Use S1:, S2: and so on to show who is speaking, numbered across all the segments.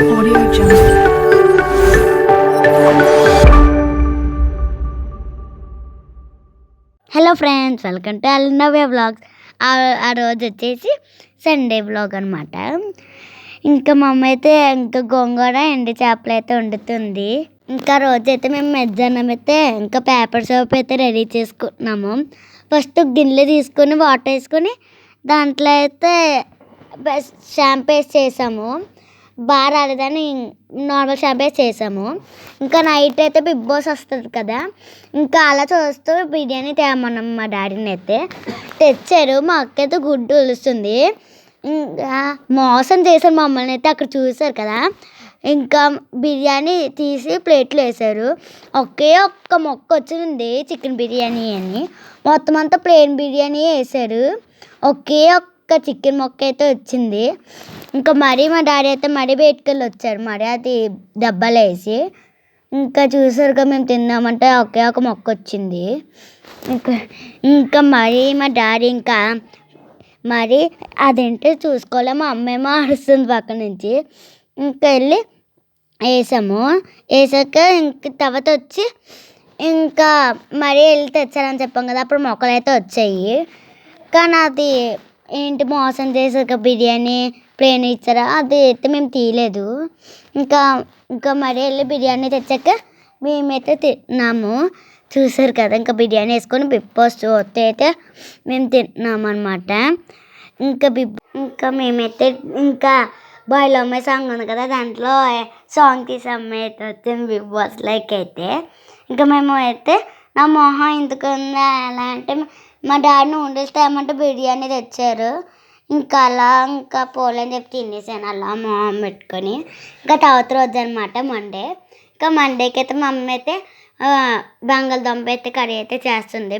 S1: Hello friends welcome to Alnavya blogs ఆ రోజు వచ్చేసి సండే బ్లాగ్ అనమాట ఇంకా మా అమ్మ అయితే ఇంకా గోంగూర ఎండి చేపలు అయితే వండుతుంది. ఇంకా రోజు అయితే మేము మధ్యాహ్నం అయితే ఇంకా పేపర్ సోప్ అయితే రెడీ చేసుకుంటున్నాము. ఫస్ట్ గిన్నెలు తీసుకొని వాటర్ వేసుకొని దాంట్లో అయితే షాంపూ వేసి చేసాము. బాగా రాలేదని నార్మల్ షాంపే చేసాము. ఇంకా నైట్ అయితే బిగ్ బాస్ వస్తుంది కదా. ఇంకా అలా చూస్తూ బిర్యానీ తేమన్నాం మా డాడీని అయితే. తెచ్చారు మా అక్క అయితే గుడ్డు ఒలుస్తుంది ఇంకా మోసం చేశారు మమ్మల్ని అయితే అక్కడ చూసారు కదా. ఇంకా బిర్యానీ తీసి ప్లేట్లు వేశారు. ఒకే ఒక్క మొక్క వచ్చింది చికెన్ బిర్యానీ అని. మొత్తం అంతా ప్లేన్ బిర్యానీ వేశారు. ఒకే ఒక్క చికెన్ మొక్క అయితే వచ్చింది. ఇంకా మరీ మా డాడీ అయితే మరీ బయటకెళ్ళి వచ్చారు. మరీ అది డబ్బాలో వేసి ఇంకా చూసారుగా మేము తిన్నామంటే ఒకే ఒక మొక్క వచ్చింది. ఇంకా ఇంకా మరీ మా డాడీ ఇంకా మరి అదేంటో చూసుకోలే మా అమ్మేమో అరుస్తుంది పక్క నుంచి. ఇంకా వెళ్ళి వేసాము. వేసాక ఇంక తర్వాత వచ్చి ఇంకా మరీ వెళ్ళి తెచ్చారని చెప్పాం కదా అప్పుడు మొక్కలు అయితే వచ్చాయి. కానీ అది ఏంటి మోసం చేసాక బిర్యానీ? ప్లేన్ ఇచ్చారా అది అయితే మేము తీయలేదు. ఇంకా ఇంకా మరీ వెళ్ళి బిర్యానీ తెచ్చాక మేమైతే తిన్నాము. చూసారు కదా ఇంకా బిర్యానీ వేసుకొని బిగ్ బాస్ చూస్తే అయితే మేము తింటున్నాం అనమాట ఇంకా బిగ్ ఇంకా మేమైతే ఇంకా బాయ్లో అమ్మాయి సాంగ్ ఉంది కదా దాంట్లో సాంగ్ తీసే అమ్మాయి అయితే వచ్చింది బిగ్ బాస్ లైక్ అయితే. ఇంకా మేము అయితే నా మొహం ఎందుకు ఉందా? ఎలా అంటే మా డాడీ నూడిల్స్ తేమంటే బిర్యానీ తెచ్చారు. ఇంకా అలా ఇంకా పోలేని చెప్పి తినేసాను. అలా మొహం పెట్టుకొని. ఇంకా తర్వాత రోజు అనమాట మండే ఇంకా మండేకి అయితే మా అమ్మ అయితే బంగాళదుంప అయితే కర్రీ అయితే చేస్తుంది.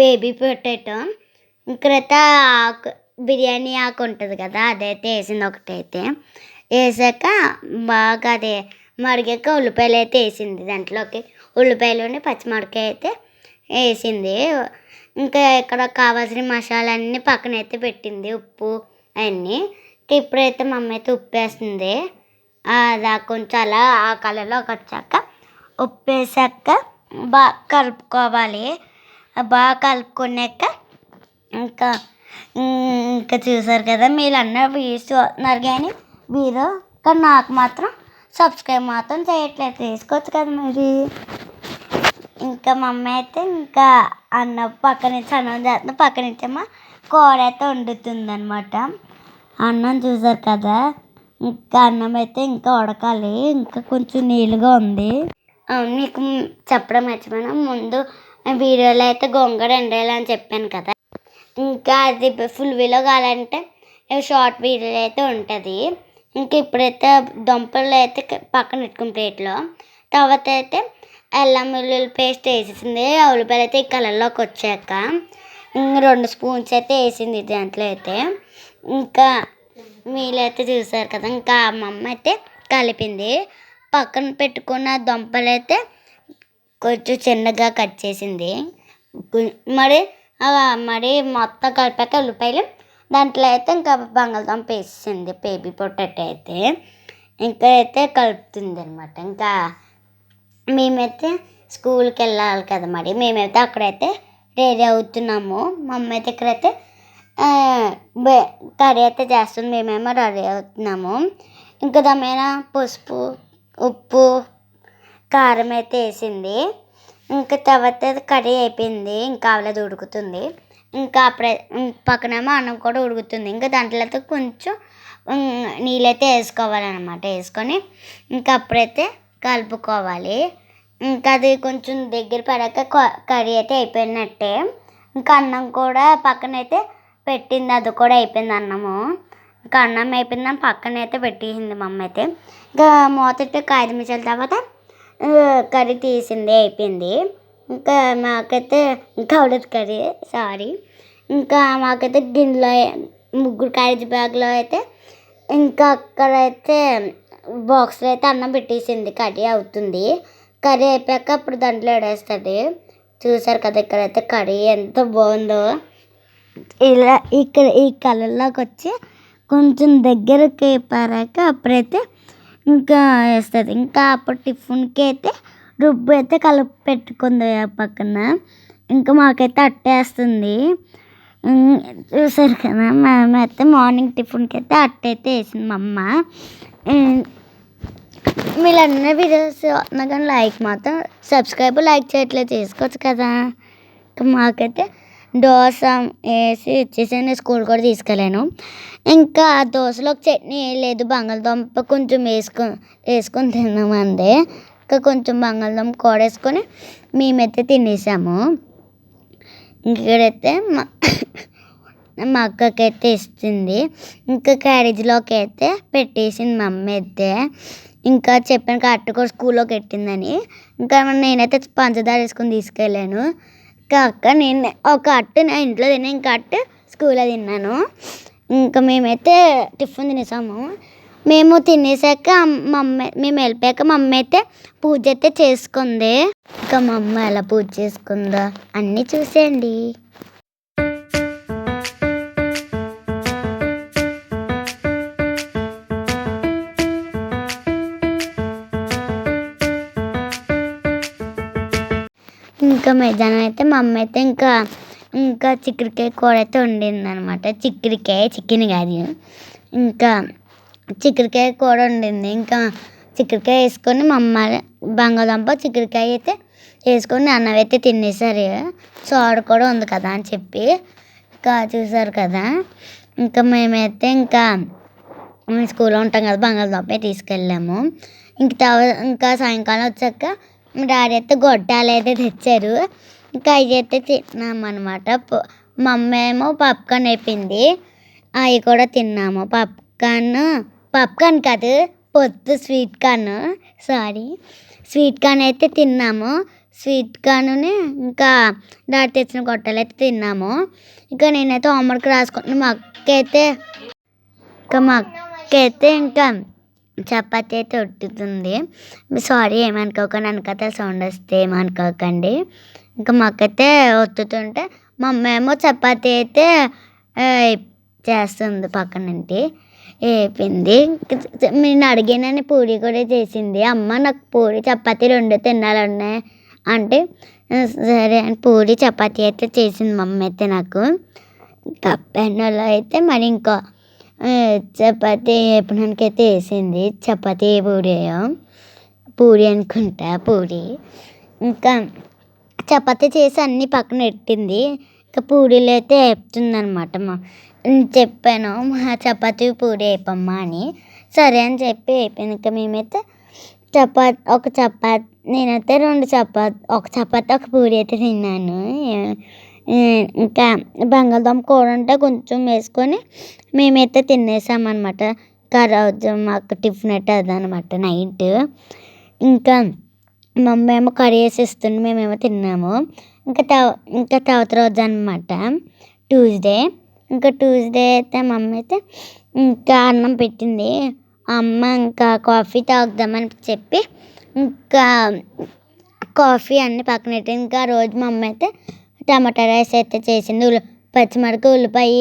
S1: బేబీ పొటాటో ఇంకైతే ఆకు బిర్యానీ ఆకు ఉంటుంది కదా అదైతే వేసింది ఒకటైతే. వేసాక బాగా అదే మరిగాక ఉల్లిపాయలు అయితే వేసింది. దాంట్లోకి ఉల్లిపాయలు పచ్చిమిరపకాయ అయితే వేసింది. ఇంకా ఇక్కడ కావాల్సిన మసాలాన్ని పక్కన అయితే పెట్టింది. ఉప్పు అవన్నీ. ఇంకా ఇప్పుడైతే మా అమ్మ అయితే ఉప్పు వేస్తుంది అది కొంచెం అలా ఆ కలర్లోకి వచ్చాక ఉప్పు వేసాక బాగా కలుపుకోవాలి బాగా కలుపుకున్నాక ఇంకా ఇంకా చూసారు కదా మీరు అన్న వీడియోస్ చూస్తున్నారు కానీ మీరు కానీ నాకు మాత్రం సబ్స్క్రైబ్ మాత్రం చేయట్లేదు. తీసుకోవచ్చు కదా మరి. ఇంకా మా అమ్మ అయితే ఇంకా అన్న పక్క నుంచి అన్నం చేస్తుంది పక్క నుంచి కూర అయితే వండుతుంది అనమాట అన్నం చూసారు కదా? ఇంకా అన్నం అయితే ఇంకా ఉడకాలి. ఇంకా కొంచెం నీళ్ళుగా ఉంది. అవును మీకు చెప్పడం మర్చిపోయినా. ముందు వీడియోలో అయితే గోంగూర ఎండేయాలని చెప్పాను కదా. ఇంకా అది ఫుల్ వీలో కావాలంటే షార్ట్ వీడియోలు అయితే ఉంటుంది. ఇంకా ఇప్పుడైతే దుంపలు అయితే పక్కన పెట్టుకుని ప్లేట్లో. తర్వాత అయితే అల్లం వెల్లుల్లి పేస్ట్ వేసేసింది. ఆ ఉల్లిపాయలు అయితే ఈ కలర్లోకి వచ్చాక రెండు స్పూన్స్ అయితే వేసింది దాంట్లో అయితే. ఇంకా మీలైతే చూసారు కదా ఇంకా మా అమ్మ అయితే కలిపింది. పక్కన పెట్టుకున్న దుంపలు అయితే కొంచెం చిన్నగా కట్ చేసింది. మరి మరి మొత్తం కలిపాక ఉల్లిపాయలు దాంట్లో అయితే ఇంకా బంగాళదుంప వేసింది బేబీ పొటాటో అయితే. ఇంకా అయితే కలుపుతుంది అనమాట ఇంకా మేమైతే స్కూల్కి వెళ్ళాలి కదా మరి. మేమైతే అక్కడైతే రెడీ అవుతున్నాము. మా అయితే ఇక్కడైతే కర్రీ అయితే చేస్తుంది. మేమేమో రెడీ అవుతున్నాము. ఇంకా దామైన పసుపు ఉప్పు కారం అయితే వేసింది. ఇంకా తర్వాత కర్రీ అయిపోయింది. ఇంకా అవలేదు ఉడుకుతుంది. ఇంకా అప్పుడే పక్కనేమో అన్నం కూడా ఉడుకుతుంది. ఇంకా దాంట్లో అయితే కొంచెం నీళ్ళైతే వేసుకోవాలన్నమాట. వేసుకొని ఇంకా అప్పుడైతే కలుపుకోవాలి. ఇంకా అది కొంచెం దగ్గర పడాక క- కర్రీ అయితే అయిపోయినట్టే. ఇంకా అన్నం కూడా పక్కన అయితే పెట్టింది అది కూడా అయిపోయింది అన్నము. ఇంకా అన్నం అయిపోయిందని పక్కన అయితే పెట్టేసింది మా అమ్మ అయితే. ఇంకా మూతట్టు కాయలు తర్వాత కర్రీ తీసింది అయిపోయింది. ఇంకా మాకైతే ఇంకా అవలేదు కర్రీ సారీ. ఇంకా మాకైతే గిన్నెలో ముగ్గురు క్యారేజ్ బ్యాగ్లో అయితే ఇంకా అక్కడైతే బాక్స్లో అయితే అన్నం పెట్టేసింది కర్రీ అవుతుంది. కర్రీ అయిపోయాక అప్పుడు దాంట్లో వేడేస్తుంది చూసారు కదా ఇక్కడైతే కర్రీ ఎంత బాగుందో. ఇలా ఇక్కడ ఈ కలర్లోకి వచ్చి కొంచెం దగ్గరకి పారాక అప్పుడైతే ఇంకా వేస్తుంది. ఇంకా అప్పుడు టిఫిన్కి అయితే రుబ్బు అయితే కలిపి పెట్టుకుంది ఆ పక్కన. ఇంకా మాకైతే అట్టేస్తుంది చూసారు కదా మేమైతే మార్నింగ్ టిఫిన్కి అయితే అట్టయితే వేసింది మా అమ్మ. మీరు అన్న వీడియోస్ చూస్తున్నా కానీ లైక్ మాత్రం సబ్స్క్రైబ్ లైక్ చేయట్లేదు. చేసుకోవచ్చు కదా. ఇంకా మాకైతే దోశ వేసి ఇచ్చేసాను. స్కూల్ కూడా తీసుకెళ్ళాను. ఇంకా ఆ దోశలో చట్నీ లేదు. బంగాళదుంప కొంచెం వేసుకొని వేసుకొని తిన్నాము అందే ఇంకా కొంచెం బంగాళదుంప కూడా వేసుకొని మేమైతే తినేసాము. ఇక్కడైతే మా మా అక్కకైతే ఇస్తుంది ఇంకా క్యారేజీలోకి అయితే పెట్టేసింది మా అమ్మ అయితే. ఇంకా చెప్పాను కదా కూడా స్కూల్లో పెట్టిందని. ఇంకా నేనైతే పంచదార వేసుకుని తీసుకెళ్ళాను. ఇంకా అక్క నేను ఒక అట్టు నా ఇంట్లో తిన్నా ఇంకా అట్టు స్కూల్లో తిన్నాను. ఇంకా మేమైతే టిఫిన్ తినేసాము. మేము తినేసాక మా అమ్మ మేము వెళ్ళిపోయాక మా అమ్మ అయితే పూజ అయితే చేసుకుంది. ఇంకా మా అమ్మ ఎలా పూజ చేసుకుందో అన్నీ చూసేయండి. ఇంకా మధ్యాహ్నం అయితే మా అమ్మ అయితే ఇంకా ఇంకా చిక్కుడుకాయ కూర అయితే వండింది అనమాట చిక్కుడుకాయ చికెన్ కాదు. ఇంకా చిక్కుడుకాయ కూర వండింది. ఇంకా చిక్కుడుకాయ వేసుకొని మా అమ్మ బంగాళదుంప చిక్కుడుకాయ అయితే వేసుకొని అన్నం అయితే తినేసారు సోడ కూడా ఉంది కదా అని చెప్పి. ఇంకా చూసారు కదా. ఇంకా మేమైతే ఇంకా మేము స్కూల్లో ఉంటాం కదా బంగాళదుంపే తీసుకెళ్ళాము. ఇంకా ఇంకా సాయంకాలం వచ్చాక మా డాడీ అయితే గొడ్డాలు అయితే తెచ్చారు. ఇంకా అవి అయితే తిన్నాము అనమాట మా అమ్మ ఏమో పాప్కార్న్ అయిపోయింది. అవి కూడా తిన్నాము. పాప్కార్న్ పాప్కార్న్ కాదు పొత్తు sweet corn. Sorry. Sweet corn అయితే తిన్నాము. స్వీట్ కార్న్ని ఇంకా డాడీ తెచ్చిన గొట్టాలు అయితే తిన్నాము. ఇంకా నేనైతే హోంవర్క్ రాసుకుంటున్నాను మా అక్క అయితే ఇంకా మా అక్క అయితే ఇంకా చపాతి అయితే ఉట్టుతుంది సారీ ఏమనుకోకండి వెనకాల సౌండ్ వస్తే ఏమనుకోకండి. ఇంకా మాకైతే ఒత్తుతుంటే మా అమ్మ ఏమో చపాతి అయితే చేస్తుంది పక్కన నుండి వేపింది నేను అడిగానని పూరి కూడా చేసింది. అమ్మ నాకు పూరి చపాతీ రెండు తినాలన్నాయి అంటే సరే అని పూరి చపాతి అయితే చేసింది మా అమ్మ అయితే నాకు. ఇంకా పెన్నులో అయితే మరి ఇంకో చపాతీ వేపడానికైతే వేసింది చపాతీ పూరి పూరి అనుకుంటా పూరి. ఇంకా చపాతీ చేసి అన్నీ పక్కన పెట్టింది. ఇంకా పూరీలు అయితే వేపుతుంది అనమాట మా చెప్పాను మా చపాతీ పూరి వేపమ్మా అని. సరే అని చెప్పి వేపాను ఇంకా మేమైతే చపాతీ ఒక చపాతీ నేనైతే రెండు చపాతీ ఒక చపాతీ ఒక పూరి అయితే తిన్నాను. ఇంకా బంగాళదుంప కూర ఉంటే కొంచెం వేసుకొని మేమైతే తినేసామన్నమాట. ఇంకా ఆ రోజు మాకు టిఫిన్ అయితే అదనమాట నైట్. ఇంకా మమ్మీ ఏమో కర్రీ వేసి ఇస్తుంది మేమేమో తిన్నాము. ఇంకా తవ ఇంకా తర్వాత రోజు అనమాట ట్యూస్డే. ఇంకా ట్యూస్డే అయితే మా అమ్మ అయితే ఇంకా అన్నం పెట్టింది. అమ్మ ఇంకా కాఫీ తాగుదామని చెప్పి ఇంకా కాఫీ అన్నీ పక్కన పెట్టి ఇంకా ఆ రోజు మా అమ్మ అయితే టమాటా రైస్ అయితే చేసింది. ఉల్లి పచ్చిమిరపకాయ ఉల్లిపాయ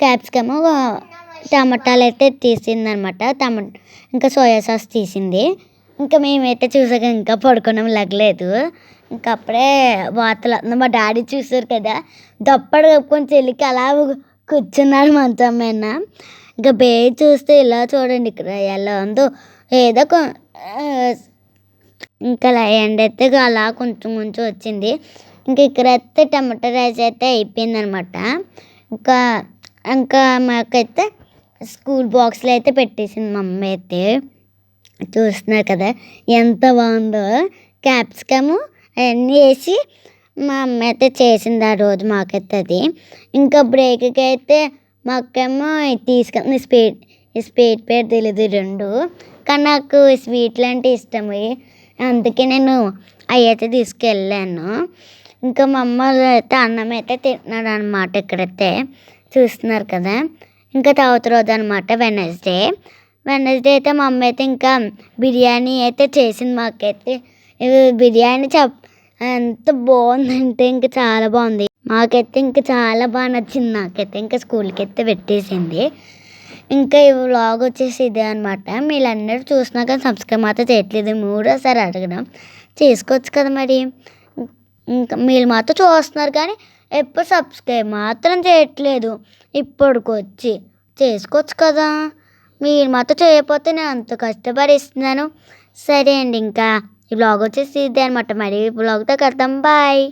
S1: క్యాప్సికమ్ టమాటాలు అయితే తీసింది అనమాట టమాట ఇంకా సోయా సాస్ తీసింది. ఇంకా మేమైతే చూసాక ఇంకా పడుకోవడం లెగలేదు. ఇంకా అప్పుడే వార్తలు వస్తున్నాయి. మా డాడీ చూసారు కదా దప్పడు కప్పుకొని చెల్లికి అలా కూర్చున్నాడు మంచం మీద ఇంకా బే చూస్తే ఇలా చూడండి ఇక్కడ ఎలా ఉందో. ఏదో ఇంకా ఎండ అయితే అలా కొంచెం కొంచెం వచ్చింది. ఇంకా ఇక్కడ టమాటో టమాటా రైస్ అయితే అయిపోయింది అనమాట ఇంకా ఇంకా మాకైతే స్కూల్ బాక్స్లో అయితే పెట్టేసింది మా అమ్మ అయితే. చూస్తున్నారు కదా ఎంత బాగుందో. క్యాప్సికము అవన్నీ వేసి మా అమ్మ అయితే చేసింది ఆ రోజు మాకైతే అది. ఇంకా బ్రేక్కి అయితే మాకేమో తీసుకెళ్తుంది స్వీట్ ఈ స్వీట్ పేరు తెలియదు రెండు. కానీ నాకు స్వీట్లు అంటే ఇష్టం అందుకే నేను అవి అయితే తీసుకెళ్ళాను. ఇంకా మా అమ్మ అయితే అన్నం అయితే తింటున్నాడు అనమాట ఇక్కడైతే. చూస్తున్నారు కదా. ఇంకా తర్వాత రోజు అనమాట వెనస్డే వెనస్డే అయితే మా అమ్మ అయితే ఇంకా బిర్యానీ అయితే చేసింది మాకైతే. ఇది బిర్యానీ చెప్ ఎంత బాగుందంటే ఇంకా చాలా బాగుంది. మాకైతే ఇంకా చాలా బాగా నచ్చింది నాకైతే. ఇంకా స్కూల్కి అయితే పెట్టేసింది. ఇంకా ఈ వ్లాగ్ వచ్చేసి ఇదే అనమాట మీరందరూ చూసినా కానీ సబ్స్క్రైబ్ మాత్రం చేయట్లేదు. మూడోసారి అడగడం. చేసుకోవచ్చు కదా మరి. ఇంకా మీరు మాత్రం చూస్తున్నారు కానీ ఎప్పుడు సబ్స్క్రైబ్ మాత్రం చేయట్లేదు. ఇప్పటికొచ్చి చేసుకోవచ్చు కదా. మీరు మాత్రం చేయకపోతే నేను అంత కష్టపడి ఇస్తున్నాను సరే అండి ఇంకా ఈ బ్లాగ్ వచ్చేసి ఇదే అనమాట మరి ఈ బ్లాగ్తో కడతాం బాయ్